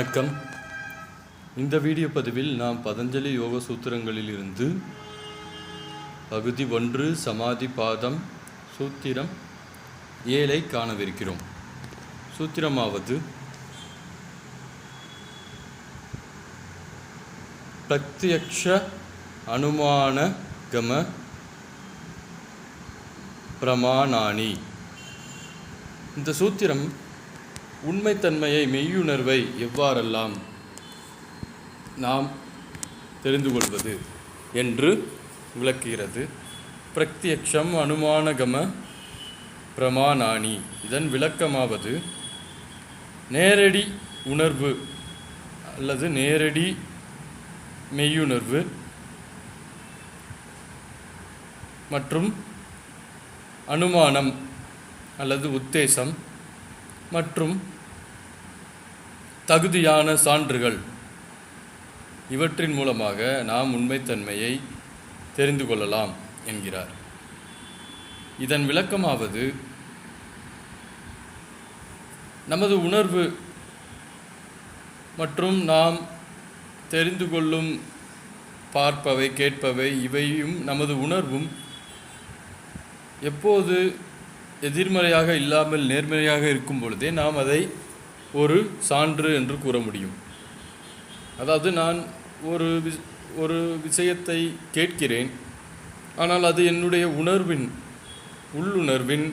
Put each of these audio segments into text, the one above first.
வணக்கம். இந்த வீடியோ பதிவில் நாம் பதஞ்சலி யோக சூத்திரங்களிலிருந்து பகுதி ஒன்று சமாதி பாதம் சூத்திரம் ஏழை காணவிருக்கிறோம். சூத்திரமாவது பிரத்யக்ஷ அனுமான கம பிரமாணானி இந்த சூத்திரம் உண்மைத்தன்மையை மெய்யுணர்வை எவ்வாறெல்லாம் நாம் தெரிந்து கொள்வது என்று விளக்குகிறது. பிரத்யக்ஷம் அனுமானகம பிரமாணானி இதன் விளக்கமாவது நேரடி உணர்வு அல்லது நேரடி மெய்யுணர்வு மற்றும் அனுமானம் அல்லது உத்தேசம் மற்றும் தகுதியான சான்றுகள். இவற்றின் மூலமாக நாம் உண்மைத்தன்மையை தெரிந்து கொள்ளலாம் என்கிறார். இதன் விளக்கமாவது நமது உணர்வு மற்றும் நாம் தெரிந்து கொள்ளும் பார்ப்பவை கேட்பவை இவையும் நமது உணர்வும் எப்போது எதிர்மறையாக இல்லாமல் நேர்மறையாக இருக்கும் பொழுதே நாம் அதை ஒரு சான்று என்று கூற முடியும். அதாவது நான் ஒரு வி- ஒரு விஷயத்தை கேட்கிறேன் ஆனால் அது என்னுடைய உணர்வின் உள்ளுணர்வின்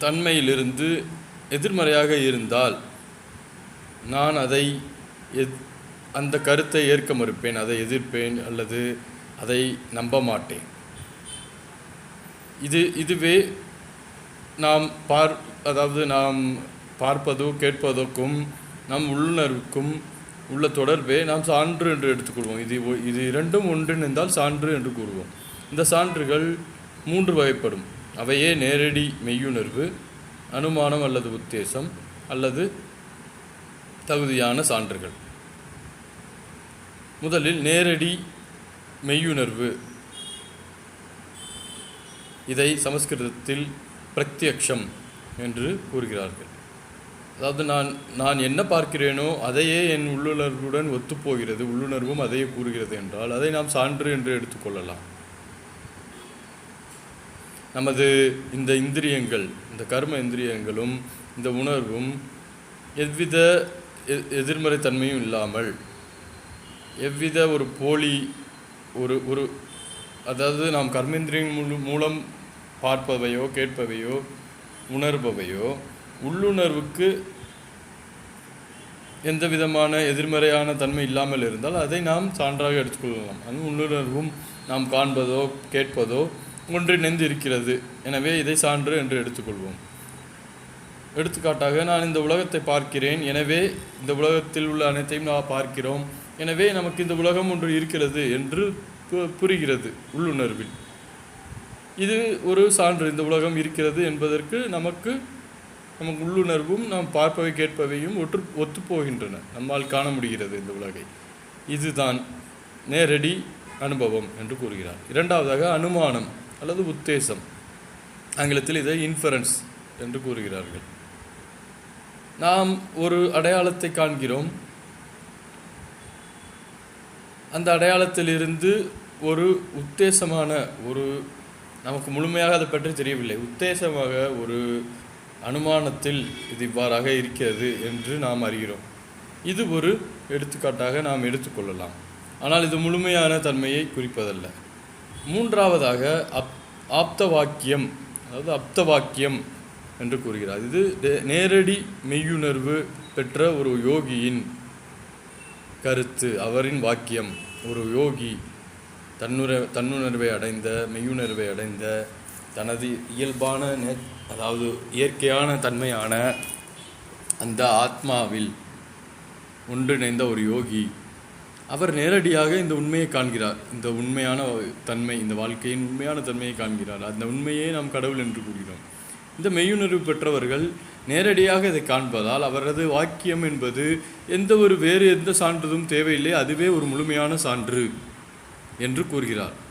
தன்மையிலிருந்து எதிர்மறையாக இருந்தால் நான் அதை எத் அந்த கருத்தை ஏற்க மறுப்பேன் அதை எதிர்ப்பேன் அல்லது அதை நம்ப மாட்டேன். இது இதுவே நாம் பார் அதாவது நாம் பார்ப்பதோ கேட்பதற்கும் நம் உள்ளுணர்வுக்கும் உள்ள தொடர்பே நாம் சான்று என்று எடுத்துக்கொள்வோம். இது ஒ- இது இரண்டும் ஒன்றிணைந்தால் சான்று என்று கூறுவோம். இந்த சான்றுகள் மூன்று வகைப்படும். அவையே நேரடி மெய்யுணர்வு அனுமானம் அல்லது உத்தேசம் அல்லது தகுதியான சான்றுகள். முதலில் நேரடி மெய்யுணர்வு. இதை சமஸ்கிருதத்தில் பிரத்யக்ஷம் என்று கூறுகிறார்கள். அதாவது நான் நான் என்ன பார்க்கிறேனோ அதையே என் உள்ளுணர்வுடன் ஒத்துப்போகிறது உள்ளுணர்வும் அதையே கூறுகிறது என்றால் அதை நாம் சான்று என்று எடுத்துக்கொள்ளலாம் நமது இந்த இந்திரியங்கள் இந்த கர்ம இந்திரியங்களும் இந்த உணர்வும் எவ்வித எ- எதிர்மறை தன்மையும் இல்லாமல் எவ்வித ஒரு போலி ஒரு ஒரு அதாவது நாம் கர்மேந்திரியின் மூலம் பார்ப்பவையோ கேட்பவையோ உணர்பவையோ உள்ளுணர்வுக்கு எந்த விதமான எதிர்மறையான தன்மை இல்லாமல் இருந்தால் அதை நாம் சான்றாக எடுத்துக்கொள்ளலாம். அது உள்ளுணர்வும் நாம் காண்பதோ கேட்பதோ ஒன்றிணைந்து இருக்கிறது. எனவே இதை சான்று என்று எடுத்துக்கொள்வோம். எடுத்துக்காட்டாக நான் இந்த உலகத்தை பார்க்கிறேன். எனவே இந்த உலகத்தில் உள்ள அனைத்தையும் நாம் பார்க்கிறோம். எனவே நமக்கு இந்த உலகம் ஒன்று இருக்கிறது என்று பு- புரிகிறது உள்ளுணர்வில். இது ஒரு சான்று. இந்த உலகம் இருக்கிறது என்பதற்கு நமக்கு நமக்கு உள்ளுணர்வும் நாம் பார்ப்பவை கேட்பவையும் ஒற்று ஒத்துப்போகின்றன. நம்மால் காண முடிகிறது இந்த உலகை. இதுதான் நேரடி அனுபவம் என்று கூறுகிறார். இரண்டாவதாக அனுமானம் அல்லது உத்தேசம். ஆங்கிலத்தில் இதை இன்ஃபரன்ஸ் என்று கூறுகிறார்கள். நாம் ஒரு அடையாளத்தை காண்கிறோம். அந்த அடையாளத்திலிருந்து ஒரு உத்தேசமான ஒரு நமக்கு முழுமையாக அதை பற்றி தெரியவில்லை. உத்தேசமாக ஒரு அனுமானத்தில் இது இவ்வாறாக இருக்கிறது என்று நாம் அறிகிறோம். இது ஒரு எடுத்துக்காட்டாக நாம் எடுத்துக்கொள்ளலாம். ஆனால் இது முழுமையான தன்மையை குறிப்பதல்ல. மூன்றாவதாக அப் ஆப்த வாக்கியம் அதாவது அப்த வாக்கியம் என்று கூறுகிறார். இது நேரடி மெய்யுணர்வு பெற்ற ஒரு யோகியின் கருத்து அவரின் வாக்கியம். ஒரு யோகி தன்னுரை தன்னுணர்வை அடைந்த மெய்யுணர்வை அடைந்த தனது இயல்பான நே- அதாவது இயற்கையான தன்மையான அந்த ஆத்மாவில் ஒன்றிணைந்த ஒரு யோகி. அவர் நேரடியாக இந்த உண்மையை காண்கிறார். இந்த உண்மையான தன்மை இந்த வாழ்க்கையின் உண்மையான தன்மையை காண்கிறார். அந்த உண்மையே நாம் கடவுள் என்று கூறுகிறோம். இந்த மெய்யுணர்வு பெற்றவர்கள் நேரடியாக இதை காண்பதால் அவரது வாக்கியம் என்பது எந்த ஒரு வேறு எந்த சான்றுதும் தேவையில்லை. அதுவே ஒரு முழுமையான சான்று. என்று கூறுகிறார்.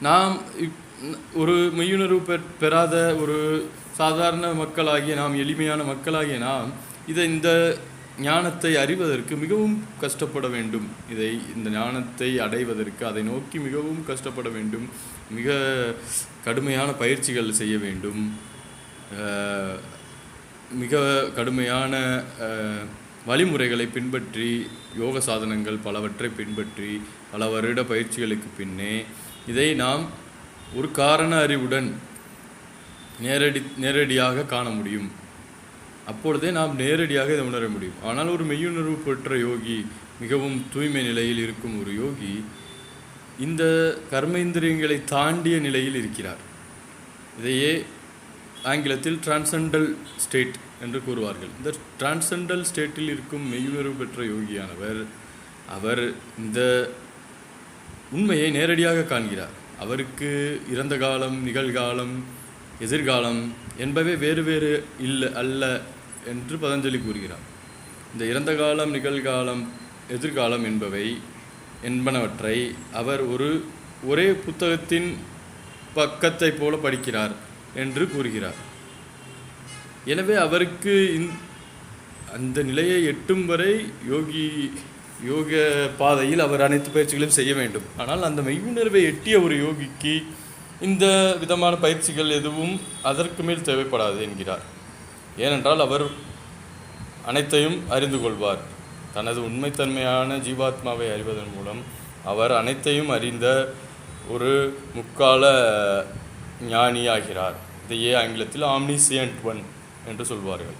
நாம் இப்- ஒரு மெய்யுணர்வு பெறாத ஒரு சாதாரண மக்களாகிய நாம் எளிமையான மக்களாகிய நாம் இதை இந்த ஞானத்தை அறிவதற்கு மிகவும் கஷ்டப்பட வேண்டும். இதை இந்த ஞானத்தை அடைவதற்கு அதை நோக்கி மிகவும் கஷ்டப்பட வேண்டும். மிக கடுமையான பயிற்சிகள் செய்ய வேண்டும். மிக கடுமையான வழிமுறைகளை பின்பற்றி யோக சாதனங்கள் பலவற்றை பின்பற்றி பல வருட பயிற்சிகளுக்கு பின்னே இதை நாம் ஒரு காரண அறிவுடன் நேரடி நேரடியாக காண முடியும். அப்பொழுதே நாம் நேரடியாக இதை உணர முடியும். ஆனால் ஒரு மெய்யுணர்வு பெற்ற யோகி மிகவும் தூய்மை நிலையில் இருக்கும் ஒரு யோகி இந்த கர்மேந்திரியங்களை தாண்டிய நிலையில் இருக்கிறார். இதையே ஆங்கிலத்தில் டிரான்சண்டல் ஸ்டேட் என்று கூறுவார்கள். இந்த டிரான்செண்டல் ஸ்டேட்டில் இருக்கும் மெய்யுணர்வு பெற்ற யோகியானவர் அவர் இந்த உண்மையை நேரடியாக காண்கிறார். அவருக்கு இறந்த காலம் நிகழ்காலம் எதிர்காலம் என்பவை வேறு வேறு இல்லை அல்ல என்று பதஞ்சலி கூறுகிறார். இந்த இறந்த காலம் நிகழ்காலம் எதிர்காலம் என்பவை என்பனவற்றை அவர் ஒரு ஒரே புத்தகத்தின் பக்கத்தை போல படிக்கிறார் என்று கூறுகிறார். எனவே அவருக்கு அந்த நிலையை எட்டும் வரை யோகி யோக பாதையில் அவர் அனைத்து பயிற்சிகளையும் செய்ய வேண்டும். ஆனால் அந்த மெய்யுணர்வை எட்டிய ஒரு யோகிக்கு இந்த விதமான பயிற்சிகள் எதுவும் அதற்கு மேல் தேவைப்படாது என்கிறார். ஏனென்றால் அவர் அனைத்தையும் அறிந்து கொள்வார். தனது உண்மைத்தன்மையான ஜீவாத்மாவை அறிவதன் மூலம் அவர் அனைத்தையும் அறிந்த ஒரு முக்கால ஞானியாகிறார். இதையே ஆங்கிலத்தில் ஆம்னிசியன்ட் ஒன் என்று சொல்வார்கள்.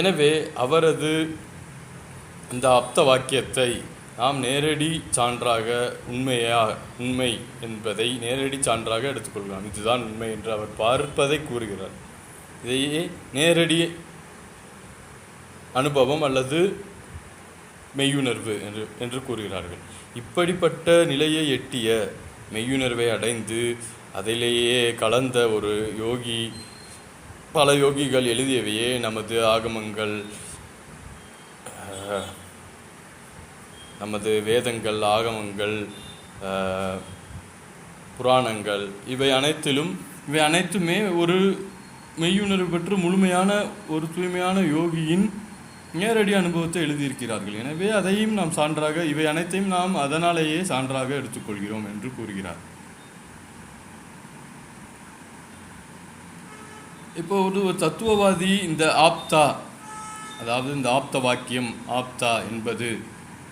எனவே அவரது இந்த அப்த வாக்கியத்தை நாம் நேரடி சான்றாக உண்மையாக உண்மை என்பதை நேரடி சான்றாக எடுத்துக்கொள்கிறோம் இதுதான் உண்மை என்று அவர் பார்ப்பதை கூறுகிறார். இதையே நேரடி அனுபவம் அல்லது மெய்யுணர்வு என்று என்று கூறுகிறார்கள். இப்படிப்பட்ட நிலையை எட்டிய மெய்யுணர்வை அடைந்து அதிலேயே கலந்த ஒரு யோகி பல யோகிகள் எழுதியவையே நமது ஆகமங்கள் நமது வேதங்கள் ஆகமங்கள் புராணங்கள் இவை அனைத்திலும் இவை அனைத்துமே ஒரு மெய்யுணர்வு பெற்று முழுமையான ஒரு தூய்மையான யோகியின் நேரடி அனுபவத்தை எழுதியிருக்கிறார்கள். எனவே அதையும் நாம் சான்றாக இவை அனைத்தையும் நாம் அதனாலேயே சான்றாக எடுத்துக்கொள்கிறோம் என்று கூறுகிறார். இப்போ ஒரு தத்துவவாதி இந்த ஆப்தா அதாவது இந்த ஆப்த வாக்கியம் ஆப்தா என்பது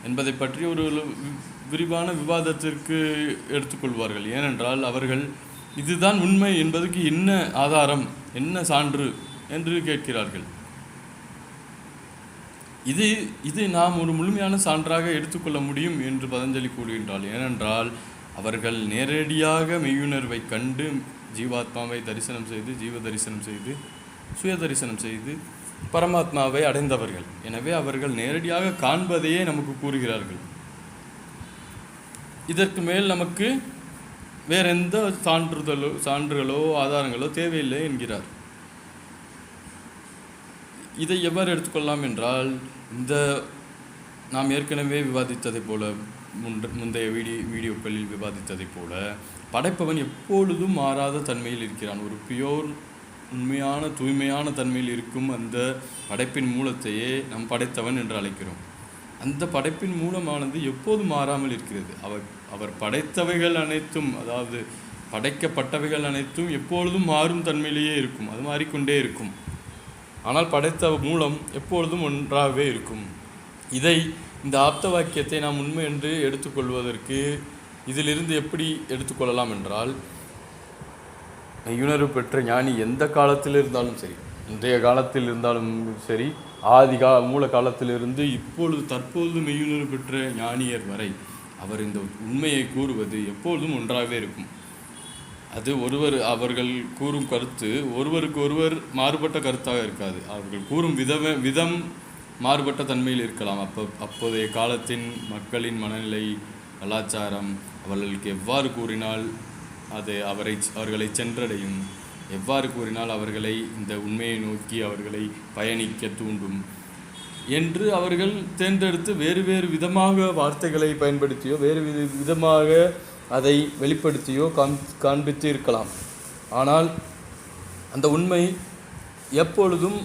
என்பதை பற்றி ஒரு வி- விரிவான விவாதத்திற்கு எடுத்துக்கொள்வார்கள். ஏனென்றால் அவர்கள் இதுதான் உண்மை என்பதற்கு என்ன ஆதாரம் என்ன சான்று என்று கேட்கிறார்கள். இது இது நாம் ஒரு முழுமையான சான்றாக எடுத்துக்கொள்ள முடியும் என்று பதஞ்சலி கூறுகின்றால் ஏனென்றால் அவர்கள் நேரடியாக மெய்யுணர்வை கண்டு ஜீவாத்மாவை தரிசனம் செய்து ஜீவ தரிசனம் செய்து சுய தரிசனம் செய்து பரமாத்மாவை அடைந்தவர்கள். எனவே அவர்கள் நேரடியாக காண்பதையே நமக்கு கூறுகிறார்கள். இதற்கு மேல் நமக்கு வேற எந்த சான்றுதலோ சான்றுகளோ ஆதாரங்களோ தேவையில்லை என்கிறார். இதை எவ்வாறு எடுத்துக்கொள்ளலாம் என்றால் இந்த நாம் ஏற்கனவே விவாதித்ததைப் போல முந்தைய வீடியோ வீடியோக்களில் விவாதித்ததைப் போல படைப்பவன் எப்பொழுதும் மாறாத தன்மையில் இருக்கிறான். ஒரு பியோர் உண்மையான தூய்மையான தன்மையில் இருக்கும் அந்த படைப்பின் மூலத்தையே நாம் படைத்தவன் என்று அழைக்கிறோம். அந்த படைப்பின் மூலமானது எப்போதும் மாறாமல் இருக்கிறது. அவர் அவர் படைத்தவைகள் அனைத்தும் அதாவது படைக்கப்பட்டவைகள் அனைத்தும் எப்பொழுதும் மாறும் தன்மையிலேயே இருக்கும். அது மாறிக்கொண்டே இருக்கும். ஆனால் படைத்த மூலம் எப்பொழுதும் ஒன்றாகவே இருக்கும். இதை இந்த ஆப்த வாக்கியத்தை நாம் உண்மை என்று எடுத்துக்கொள்வதற்கு இதிலிருந்து எப்படி எடுத்துக்கொள்ளலாம் என்றால் மெய்யுணர்வு பெற்ற ஞானி எந்த காலத்தில் இருந்தாலும் சரி இன்றைய காலத்தில் இருந்தாலும் சரி ஆதி கா மூல காலத்திலிருந்து இப்பொழுது தற்பொழுது மெய்யுணர்வு பெற்ற ஞானியர் வரை அவர் இந்த உண்மையை கூறுவது எப்பொழுதும் ஒன்றாகவே இருக்கும். அது ஒருவர் அவர்கள் கூறும் கருத்து ஒருவருக்கு ஒருவர் மாறுபட்ட கருத்தாக இருக்காது. அவர்கள் கூறும் விதம விதம் மாறுபட்ட தன்மையில் இருக்கலாம். அப்போ அப்போதைய காலத்தின் மக்களின் மனநிலை கலாச்சாரம் அவர்களுக்கு எவ்வாறு கூறினால் அது அவரை அவர்களை சென்றடையும். எவ்வாறு கூறினால் அவர்களை இந்த உண்மையை நோக்கி அவர்களை பயணிக்க தூண்டும் என்று அவர்கள் தேர்ந்தெடுத்து வேறு வேறு விதமாக வார்த்தைகளை பயன்படுத்தியோ வேறு வித விதமாக அதை வெளிப்படுத்தியோ காண் காண்பித்து இருக்கலாம். ஆனால் அந்த உண்மை எப்பொழுதும்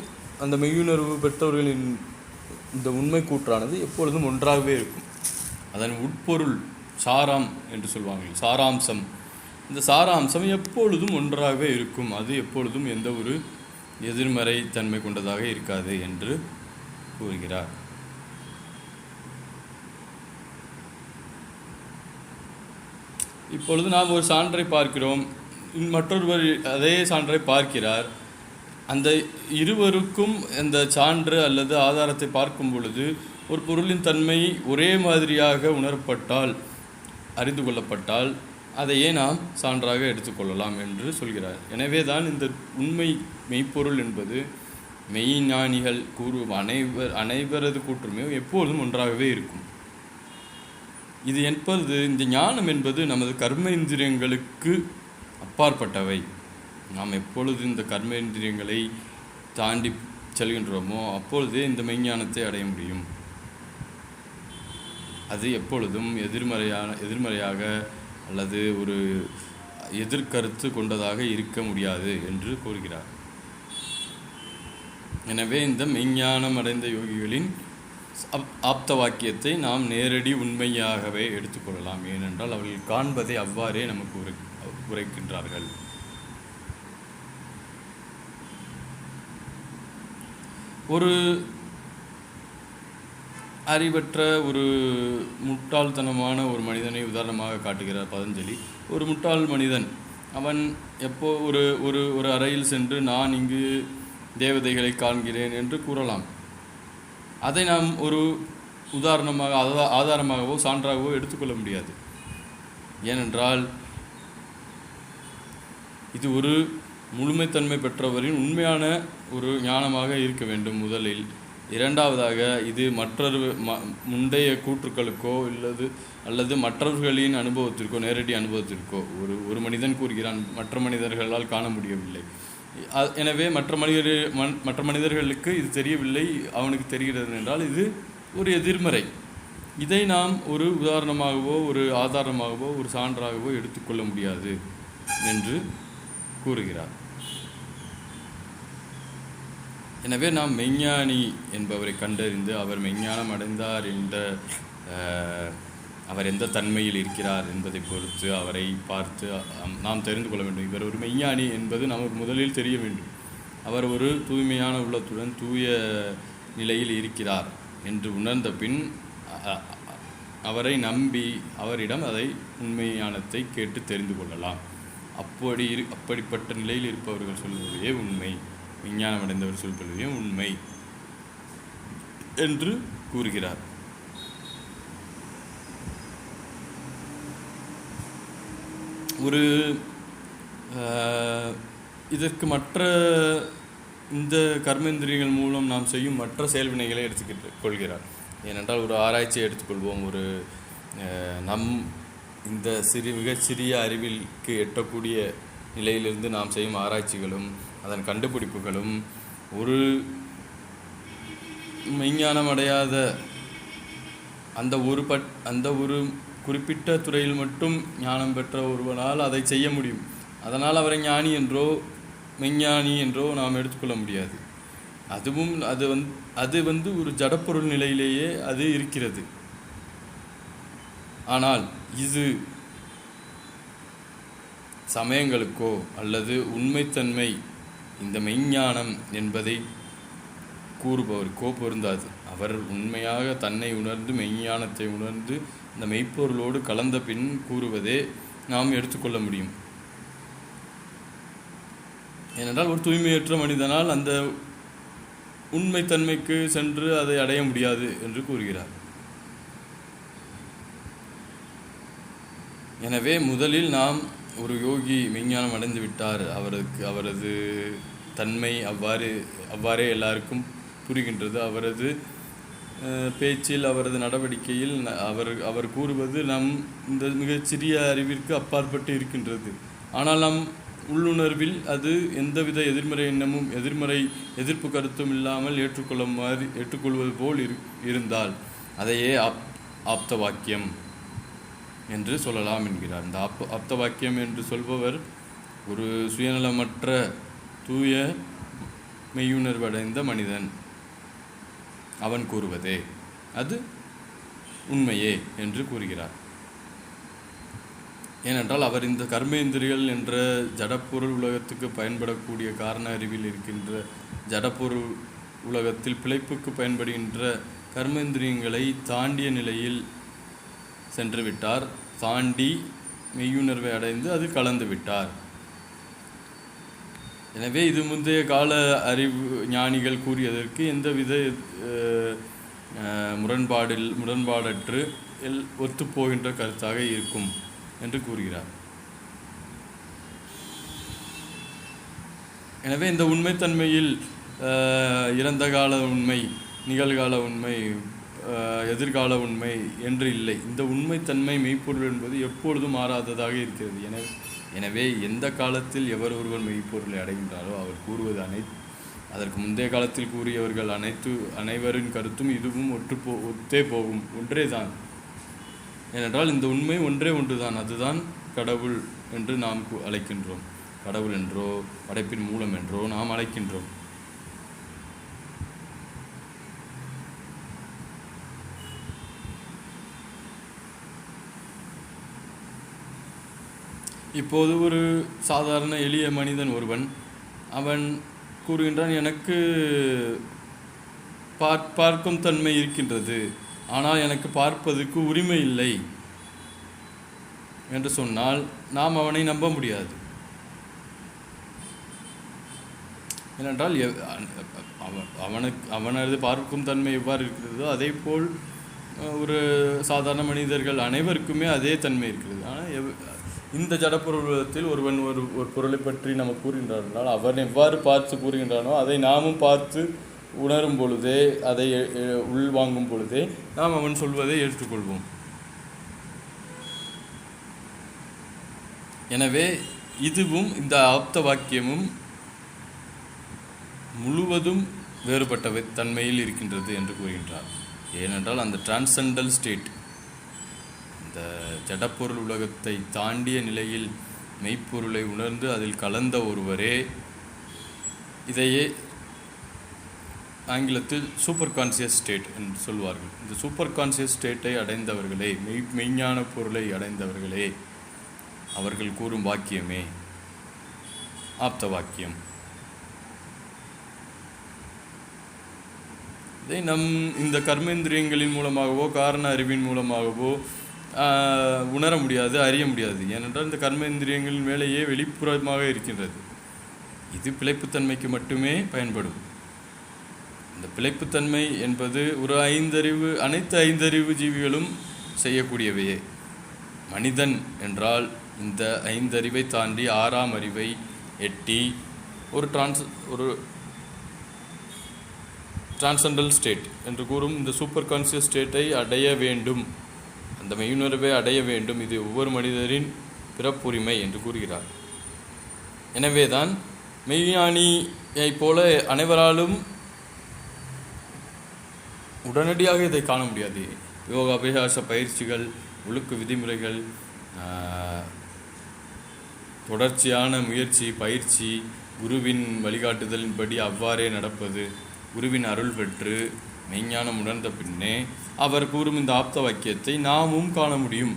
அந்த மெய்யுணர்வு பெற்றவர்களின் இந்த உண்மை கூற்றானது எப்பொழுதும் ஒன்றாகவே இருக்கும். அதன் உட்பொருள் சாராம் என்று சொல்வாங்க சாராம்சம். இந்த சாராம்சம் எப்பொழுதும் ஒன்றாகவே இருக்கும். அது எப்பொழுதும் எந்த ஒரு எதிர்மறை தன்மை கொண்டதாக இருக்காது என்று கூறுகிறார். இப்பொழுது நாம் ஒரு சான்றை பார்க்கிறோம். மற்றொருவர் அதே சான்றை பார்க்கிறார். அந்த இருவருக்கும் அந்த சான்று அல்லது ஆதாரத்தை பார்க்கும் பொழுது ஒரு பொருளின் தன்மை ஒரே மாதிரியாக உணரப்பட்டால் அறிந்து கொள்ளப்பட்டால் அதையே நாம் சான்றாக எடுத்துக்கொள்ளலாம் என்று சொல்கிறார். எனவே தான் இந்த உண்மை மெய்ப்பொருள் என்பது மெய்ஞானிகள் கூறும் அனைவர் அனைவரது கூற்றுமே எப்பொழுதும் ஒன்றாகவே இருக்கும். இது என்பது இந்த ஞானம் என்பது நமது கர்ம இந்திரியங்களுக்கு அப்பாற்பட்டவை. நாம் எப்பொழுது இந்த கர்மேந்திரியங்களை தாண்டி செல்கின்றோமோ அப்பொழுதே இந்த மெய்ஞானத்தை அடைய முடியும். அது எப்பொழுதும் எதிர்மறையான எதிர்மறையாக அல்லது ஒரு எதிர்கருத்து கொண்டதாக இருக்க முடியாது என்று கூறுகிறார். எனவே இந்த மெய்ஞானம் அடைந்த யோகிகளின் அப் ஆப்த வாக்கியத்தை நாம் நேரடி உண்மையாகவே எடுத்துக்கொள்ளலாம் ஏனென்றால் அவர்கள் காண்பதை அவ்வாறே நமக்கு உரை உரைக்கின்றார்கள். ஒரு அறிவற்ற ஒரு முட்டாள்தனமான ஒரு மனிதனை உதாரணமாக காட்டுகிறார் பதஞ்சலி. ஒரு முட்டாள் மனிதன் அவன் எப்போ ஒரு ஒரு ஒரு அறையில் சென்று நான் இங்கு தேவதைகளை காண்கிறேன் என்று கூறலாம். அதை நாம் ஒரு உதாரணமாக அதா ஆதாரமாகவோ சான்றாகவோ எடுத்துக்கொள்ள முடியாது. ஏனென்றால் இது ஒரு முழுமைத்தன்மை பெற்றவரின் உண்மையான ஒரு ஞானமாக இருக்க வேண்டும் முதலில். இரண்டாவதாக இது மற்றொரு ம முந்தைய கூற்றுக்களுக்கோ இல்லது அல்லது மற்றவர்களின் அனுபவத்திற்கோ நேரடி அனுபவத்திற்கோ. ஒரு ஒரு மனிதன் கூறுகிறான் மற்ற மனிதர்களால் காண முடியவில்லை. எனவே மற்ற மனிதர் மன்- மற்ற மனிதர்களுக்கு இது தெரியவில்லை அவனுக்கு தெரிகிறது என்றால் இது ஒரு எதிர்மறை. இதை நாம் ஒரு உதாரணமாகவோ ஒரு ஆதாரமாகவோ ஒரு சான்றாகவோ எடுத்துக்கொள்ள முடியாது என்று கூறுகிறார். எனவே நாம் மெய்ஞானி என்பவரை கண்டறிந்து அவர் மெய்ஞானம் அடைந்தார் என்ற அவர் எந்த தன்மையில் இருக்கிறார் என்பதை பொறுத்து அவரை பார்த்து நாம் தெரிந்து கொள்ள வேண்டும். இவர் ஒரு மெய்ஞானி என்பது நமக்கு முதலில் தெரிய வேண்டும். அவர் ஒரு தூய்மையான உள்ளத்துடன் தூய நிலையில் இருக்கிறார் என்று உணர்ந்த பின் அவரை நம்பி அவரிடம் அதை உண்மையானத்தை கேட்டு தெரிந்து கொள்ளலாம். அப்படி இரு அப்படிப்பட்ட நிலையில் இருப்பவர்கள் சொல்வதே உண்மை. விஞ்ஞானம் அடைந்தவர் சொல்வதே உண்மை என்று கூறுகிறார். ஒரு இதற்கு மற்ற இந்த கர்மேந்திரியங்கள் மூலம் நாம் செய்யும் மற்ற செயல்வினைகளை எடுத்துக்கிட்டு கொள்கிறார். ஏனென்றால் ஒரு ஆராய்ச்சியை எடுத்துக்கொள்வோம். ஒரு நம் இந்த சிறு மிகச் சிறிய அறிவிற்கு எட்டக்கூடிய நிலையிலிருந்து நாம் செய்யும் ஆராய்ச்சிகளும் அதன் கண்டுபிடிப்புகளும் ஒரு மெய்ஞானம் அடையாத அந்த ஒரு பட் அந்த ஒரு குறிப்பிட்ட துறையில் மட்டும் ஞானம் பெற்ற ஒருவனால் அதை செய்ய முடியும். அதனால் அவரை ஞானி என்றோ மெய்ஞானி என்றோ நாம் எடுத்துக்கொள்ள முடியாது. அதுவும் அது வந்து அது வந்து ஒரு ஜடப்பொருள் நிலையிலேயே அது இருக்கிறது. ஆனால் இது சமயங்களுக்கோ அல்லது உண்மைத்தன்மை இந்த மெய்ஞானம் என்பதை கூறுபவருக்கோ பொருந்தாது. அவர் உண்மையாக தன்னை உணர்ந்து மெய்ஞானத்தை உணர்ந்து இந்த மெய்ப்பொருளோடு கலந்த பின் கூறுவதே நாம் எடுத்துக்கொள்ள முடியும். ஏனென்றால் ஒரு தூய்மையற்ற மனிதனால் அந்த உண்மைத்தன்மைக்கு சென்று அதை அடைய முடியாது என்று கூறுகிறார். எனவே முதலில் நாம் ஒரு யோகி மெய்ஞானம் அடைந்து விட்டார். அவருக்கு அவரது தன்மை அவ்வாறு அவ்வாறே எல்லாருக்கும் புரிகின்றது. அவரது பேச்சில் அவரது நடவடிக்கையில் அவர் அவர் கூறுவது நம் இந்த மிகச்சிறிய அறிவிற்கு அப்பாற்பட்டு இருக்கின்றது. ஆனால் நம் உள்ளுணர்வில் அது எந்தவித எதிர்மறை எண்ணமும் எதிர்மறை எதிர்ப்பு கருத்தும் இல்லாமல் ஏற்றுக்கொள்ள மாதிரி ஏற்றுக்கொள்வது போல் இரு இருந்தால் அதையே ஆப் ஆப்த வாக்கியம் என்று சொல்லலாம் என்கிறார். இந்த அப் அப்த வாக்கியம் என்று சொல்பவர் ஒரு சுயநலமற்ற தூய மெய்யுணர்வடைந்த மனிதன். அவன் கூறுவதே அது உண்மையே என்று கூறுகிறார். ஏனென்றால் அவர் இந்த கர்மேந்திரிகள் என்ற ஜடப்பொருள் உலகத்துக்கு பயன்படக்கூடிய காரண அறிவில் இருக்கின்ற ஜடப்பொருள் உலகத்தில் பிழைப்புக்கு பயன்படுகின்ற கர்மேந்திரியங்களை தாண்டிய நிலையில் சென்று விட்டார் தாண்டி மெய்யுணர்வை அடைந்து அது கலந்து விட்டார் எனவே இது முந்தைய கால அறிவு ஞானிகள் கூறியதற்கு எந்தவித வித முரண்பாடில் முரண்பாடற்று எல் ஒத்துப்போகின்ற கருத்தாக இருக்கும் என்று கூறுகிறார். எனவே இந்த உண்மைத்தன்மையில் இறந்த கால உண்மை நிகழ்கால உண்மை எதிர்கால உண்மை என்று இல்லை. இந்த உண்மைத்தன்மை மெய்ப்பொருள் என்பது எப்பொழுதும் மாறாததாக இருக்கிறது. எனவே எனவே எந்த காலத்தில் எவர் ஒருவர் மெய்ப்பொருளை அடைகின்றாரோ அவர் கூறுவது அனை அதற்கு முந்தைய காலத்தில் கூறியவர்கள் அனைத்து அனைவரின் கருத்தும் இதுவும் ஒற்று போ ஒத்தே போகும். ஒன்றே தான். ஏனென்றால் இந்த உண்மை ஒன்றே ஒன்றுதான். அதுதான் கடவுள் என்று நாம் அழைக்கின்றோம். கடவுள் என்றோ படைப்பின் மூலம் என்றோ நாம் அழைக்கின்றோம். இப்போது ஒரு சாதாரண எளிய மனிதன் ஒருவன். அவன் கூறுகின்றான் எனக்கு பார் பார்க்கும் தன்மை இருக்கின்றது. ஆனால் எனக்கு பார்ப்பதற்கு உரிமை இல்லை. என்று சொன்னால் நாம் அவனை நம்ப முடியாது. ஏனென்றால் எவ்- அவன் அவனுக்கு அவனது பார்க்கும் தன்மை எவ்வாறு இருக்கிறதோ அதே போல் ஒரு சாதாரண மனிதர்கள் அனைவருக்குமே அதே தன்மை இருக்கிறது. ஆனால் எவ் இந்த ஜடப்பொருளத்தில் ஒருவன் ஒரு ஒரு பொருளை பற்றி நம்ம கூறுகின்றார் என்றால் அவன் எவ்வாறு பார்த்து கூறுகின்றானோ அதை நாமும் பார்த்து உணரும் பொழுதே அதை உள்வாங்கும் பொழுதே நாம் அவன் சொல்வதை ஏற்றுக்கொள்வோம். எனவே இதுவும் இந்த ஆப்த வாக்கியமும் முழுவதும் வேறுபட்ட தன்மையில் இருக்கின்றது என்று கூறுகின்றார். ஏனென்றால் அந்த டிரான்செண்டல் ஸ்டேட் இந்த ஜடப்பொருள் உலகத்தை தாண்டிய நிலையில் மெய்ப்பொருளை உணர்ந்து அதில் கலந்த ஒருவரே. இதையே ஆங்கிலத்தில் சூப்பர் கான்சியஸ் ஸ்டேட் என்று சொல்வார்கள். இந்த சூப்பர் கான்சியஸ் ஸ்டேட்டை அடைந்தவர்களே மெய் மெய்ஞான பொருளை அடைந்தவர்களே. அவர்கள் கூறும் வாக்கியமே. ஆப்த வாக்கியம். இதை நம் இந்த கர்மேந்திரியங்களின் மூலமாகவோ காரண அறிவின் மூலமாகவோ உணர முடியாது அறிய முடியாது. ஏனென்றால் இந்த கர்மேந்திரியங்களின் மேலேயே வெளிப்புறமாக இருக்கின்றது. இது பிழைப்புத்தன்மைக்கு மட்டுமே பயன்படும். இந்த பிழைப்புத்தன்மை என்பது ஒரு ஐந்தறிவு அனைத்து ஐந்தறிவு ஜீவிகளும் செய்யக்கூடியவையே. மனிதன் என்றால் இந்த ஐந்தறிவை தாண்டி ஆறாம் அறிவை எட்டி ஒரு டிரான்ஸ் ஒரு டிரான்சண்டல் ஸ்டேட் என்று கூறும் இந்த சூப்பர் கான்சியஸ் ஸ்டேட்டை அடைய வேண்டும். அந்த மெய்யுணர்வை அடைய வேண்டும். இது ஒவ்வொரு மனிதரின் பிறப்புரிமை என்று கூறுகிறார். எனவேதான் மெய்ஞானியைப் போல அனைவராலும் உடனடியாக இதை காண முடியாது. யோக அபியாச பயிற்சிகள் ஒழுக்க விதிமுறைகள் ஆஹ், தொடர்ச்சியான முயற்சி பயிற்சி குருவின் வழிகாட்டுதலின்படி அவ்வாறே நடப்பது குருவின் அருள் பெற்று மெய்ஞானம் உணர்ந்த பின்னே அவர் கூறும் இந்த ஆப்த வாக்கியத்தை நாமும் காண முடியும்.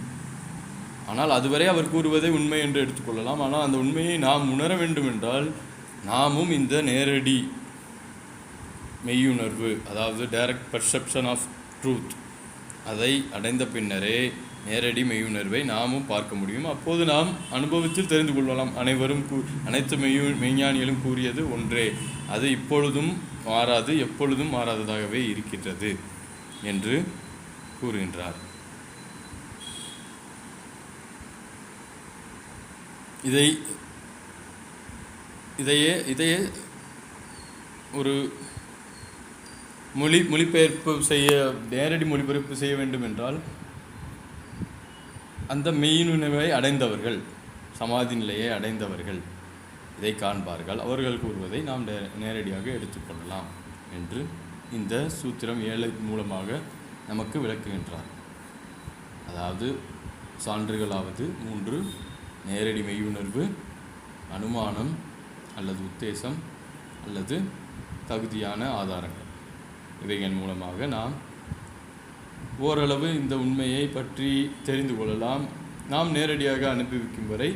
ஆனால் அதுவரை அவர் கூறுவதே உண்மை என்று எடுத்துக்கொள்ளலாம் ஆனால் அந்த உண்மையை நாம் உணர வேண்டும் என்றால் நாமும் இந்த நேரடி மெய்யுணர்வு அதாவது டைரக்ட் பர்செப்ஷன் ஆஃப் ட்ரூத் அதை அடைந்த பின்னரே நேரடி மெய்யுணர்வை நாமும் பார்க்க முடியும். அப்போது நாம் அனுபவத்தில் தெரிந்து கொள்ளலாம். அனைவரும் கூ அனைத்து மெய்யு மெய்ஞானிகளும் கூறியது ஒன்றே. அது இப்பொழுதும் மாறாது எப்பொழுதும் மாறாததாகவே இருக்கின்றது என்று கூறுகின்றார். இதை இதையே இதையே ஒரு மொழி மொழிபெயர்ப்பு செய்ய நேரடி மொழிபெயர்ப்பு செய்ய வேண்டும் என்றால் அந்த மெய்யுணர்வை அடைந்தவர்கள் சமாதி நிலையை அடைந்தவர்கள் இதை காண்பார்கள். அவர்கள் கூறுவதை நாம் நேரடியாக எடுத்துக்கொள்ளலாம் என்று இந்த சூத்திரம் ஏழு மூலமாக நமக்கு விளக்குகின்றார். அதாவது சான்றுகளாவது மூன்று நேரடி மெய்யுணர்வு அனுமானம் அல்லது உத்தேசம் அல்லது தகுதியான ஆதாரங்கள். இவைகள் மூலமாக நாம் ஓரளவு இந்த உண்மையை பற்றி தெரிந்து கொள்ளலாம். நாம் நேரடியாக அனுபவிக்கும் வரை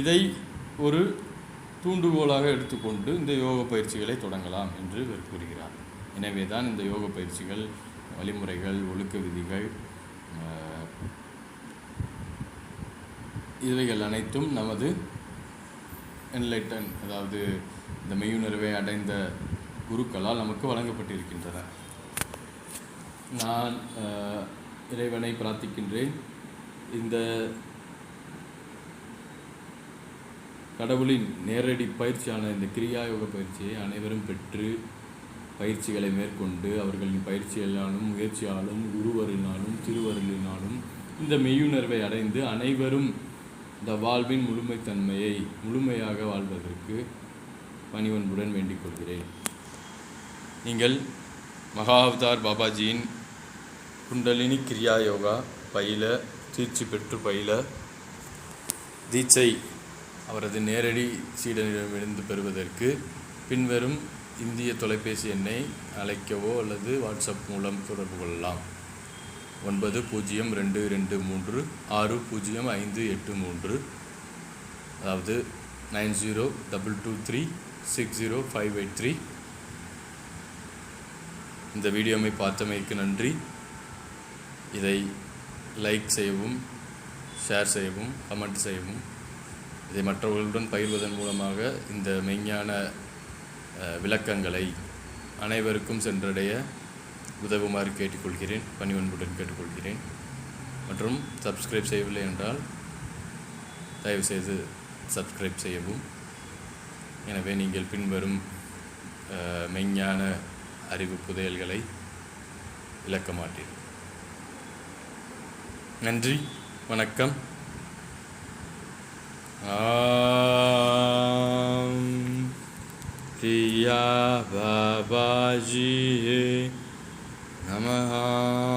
இதை ஒரு தூண்டுகோலாக எடுத்துக்கொண்டு இந்த யோக பயிற்சிகளை தொடங்கலாம் என்று இவர் கூறுகிறார். எனவே தான் இந்த யோக பயிற்சிகள் வழிமுறைகள் ஒழுக்க விதிகள் இவைகள் அனைத்தும் நமது என்லைட்டன் அதாவது இந்த மெய்யுணர்வை அடைந்த குருக்களால் நமக்கு வழங்கப்பட்டிருக்கின்றன. நான் இறைவனை பிரார்த்திக்கின்றேன். இந்த கடவுளின் நேரடி பயிற்சியான இந்த கிரியாயோக பயிற்சியை அனைவரும் பெற்று பயிற்சிகளை மேற்கொண்டு அவர்களின் பயிற்சியாலும் முயற்சியாலும் குருவருளினாலும் திருவருளினாலும் இந்த மெய்யுணர்வை அடைந்து அனைவரும் இந்த வாழ்வின் முழுமைத்தன்மையை முழுமையாக வாழ்வதற்கு பணிவன்புடன் வேண்டிக் கொள்கிறேன். நீங்கள் மகாவதார் பாபாஜியின் குண்டலினி கிரியா யோகா பயில தீர்ச்சி பெற்று பயில தீட்சை அவரது நேரடி சீடனிடமிருந்து பெறுவதற்கு பின்வரும் இந்திய தொலைபேசி எண்ணை அழைக்கவோ அல்லது வாட்ஸ்அப் மூலம் தொடர்பு கொள்ளலாம். ஒன்பது பூஜ்ஜியம் ரெண்டு ரெண்டு மூன்று ஆறு பூஜ்ஜியம் ஐந்து எட்டு மூன்று. அதாவது nine zero double two three six zero five eight three. இந்த வீடியோவை பார்த்தமைக்கு நன்றி. இதை லைக் செய்யவும் ஷேர் செய்யவும் கமெண்ட் செய்யவும் இதை மற்றவர்களுடன் பகிர்வதன் மூலமாக இந்த மெய்ஞான விளக்கங்களை அனைவருக்கும் சென்றடைய உதவுமாறு கேட்டுக்கொள்கிறேன். பணிவன்புடன் கேட்டுக்கொள்கிறேன். மற்றும் சப்ஸ்கிரைப் செய்யவில்லை என்றால் தயவுசெய்து சப்ஸ்கிரைப் செய்யவும். எனவே நீங்கள் பின்வரும் மெய்ஞான அறிவு புதையல்களை இழக்க மாட்டீர்கள். நன்றி. வணக்கம். Um, Namaha.